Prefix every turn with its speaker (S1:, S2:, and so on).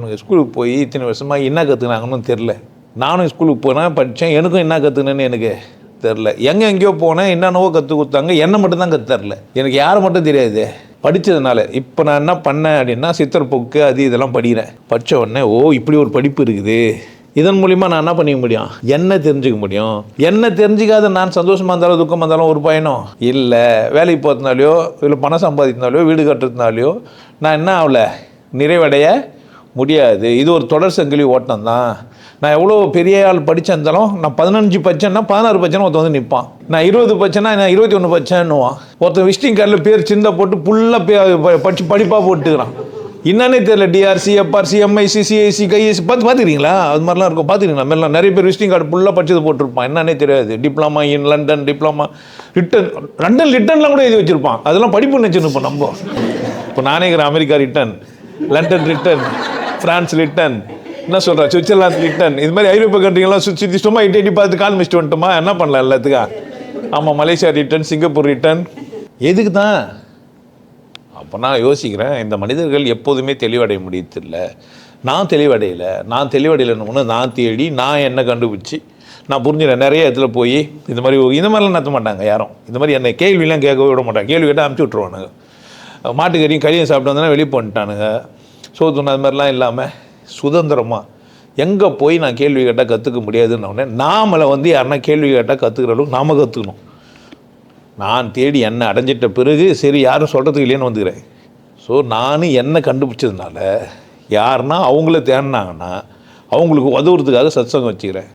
S1: எனக்கு ஸ்கூலுக்கு போய் இத்தனை வருஷமாக என்ன கற்றுக்கினாங்கன்னு தெரில நானும் ஸ்கூலுக்கு போனேன் படித்தேன் எனக்கும் என்ன கற்றுக்கினேன்னு எனக்கு தெரில எங்கே எங்கேயோ போனேன் என்னென்னவோ கற்றுக் கொடுத்தாங்க என்ன மட்டும் தான் கற்று தரல. எனக்கு யாரை மட்டும் தெரியாது. படித்ததுனால இப்போ நான் என்ன பண்ணேன் அப்படின்னா சித்திரப்போக்கு புக்கு அது இதெல்லாம் படிக்கிறேன். படித்த உடனே ஓ இப்படி ஒரு படிப்பு இருக்குது. இதன் மூலிமா நான் என்ன பண்ணிக்க முடியும்? என்ன தெரிஞ்சுக்க முடியும். என்ன தெரிஞ்சுக்காத நான் சந்தோஷமாக இருந்தாலும் துக்கமாக இருந்தாலும் ஒரு பயணம் இல்லை. வேலைக்கு போகிறதுனாலையோ இல்லை பணம் சம்பாதிக்கிறதுனாலையோ வீடு கட்டுறதுனாலையோ நான் என்ன ஆகல? நிறைவடைய முடியாது. இது ஒரு தொடர் சங்கிலி ஓட்டம் தான் நான் எவ்வளோ பெரிய ஆள் படிச்சிருந்தாலும் நான் பதினஞ்சு பச்சைன்னா பதினாறு பச்சனை ஒருத்தன் வந்து நிற்பான் நான் இருபது பச்சேன்னா நான் இருபத்தி ஒன்று பச்சைன்னுவான் ஒருத்தன் விசிட்டிங் கார்டில் பேர் சின்ன போட்டு ஃபுல்லாக பே படிச்சு படிப்பாக போட்டுக்கிறான். என்னன்னே தெரியல டிஆர்சி எஃப்ஆர்சி எம்ஐசி சிஐசி கைஎஸ்சி பார்த்து பார்த்துக்கிறீங்களா அது மாதிரிலாம் இருக்கும். பார்த்துக்கிறீங்களா மாதிரிலாம் நிறைய பேர் விசிட்டிங் கார்டு ஃபுல்லாக படிச்சது போட்டிருப்பான். என்னன்னே தெரியாது. Diploma in London diploma return London ரிட்டன்லாம் கூட எழுதி வச்சிருப்பான். அதெல்லாம் படிப்பு நினச்சிருப்போம் நம்ம. இப்போ நானே இருக்கிறேன் America return London return. France return என்ன சொல்கிறா சுவிட்சர்லாந்து ரிட்டன் இது மாதிரி ஐரோப்பிய கண்ட்ரிங்கெல்லாம் சுற்றி சுற்றி சும்மா இட்டி இட்டி பார்த்து கால் மிஸ்ட் வந்துட்டோமா? என்ன பண்ணலாம் எல்லாத்துக்கும் ஆமாம் மலேசியா ரிட்டன் சிங்கப்பூர் ரிட்டன். எதுக்கு தான் அப்போ நான் யோசிக்கிறேன் இந்த மனிதர்கள் எப்போதுமே தெளிவடைய முடியதில்ல நான் தெளிவடையலை. நான் தெளிவடையலைன்னு நான் தேடி நான் என்ன கண்டுபிடிச்சி நான் புரிஞ்சுறேன் நிறைய இடத்துல போய் இந்த மாதிரி இந்த மாதிரிலாம் நடத்த மாட்டாங்க யாரும். இந்த மாதிரி என்னை கேள்விலாம் கேட்கவே விட மாட்டாங்க. கேள்வி கேட்டால் அனுப்பிச்சி விட்ருவானுங்க மாட்டுக்கறியும் கறியும் சாப்பிட்டு வந்தோன்னா வெளியே ஸோ சோத்துணும் அது மாதிரிலாம் இல்லாமல் சுதந்திரமாக எங்கே போய் நான் கேள்வி கேட்டால் கற்றுக்க முடியாதுன்னு உடனே நாமளை வந்து யாருன்னா கேள்வி கேட்டால் கற்றுக்கிற அளவுக்கு நாம கற்றுக்கணும் நான் தேடி என்னை அடைஞ்சிட்ட பிறகு சரி யாரும் சொல்கிறதுக்கு இல்லைன்னு வந்துக்கிறேன். ஸோ நான் என்னை கண்டுபிடிச்சதுனால யாருன்னா அவங்கள தேடினாங்கன்னா அவங்களுக்கு உதவுறதுக்காக சத்சங்கம் வச்சுக்கிறேன்.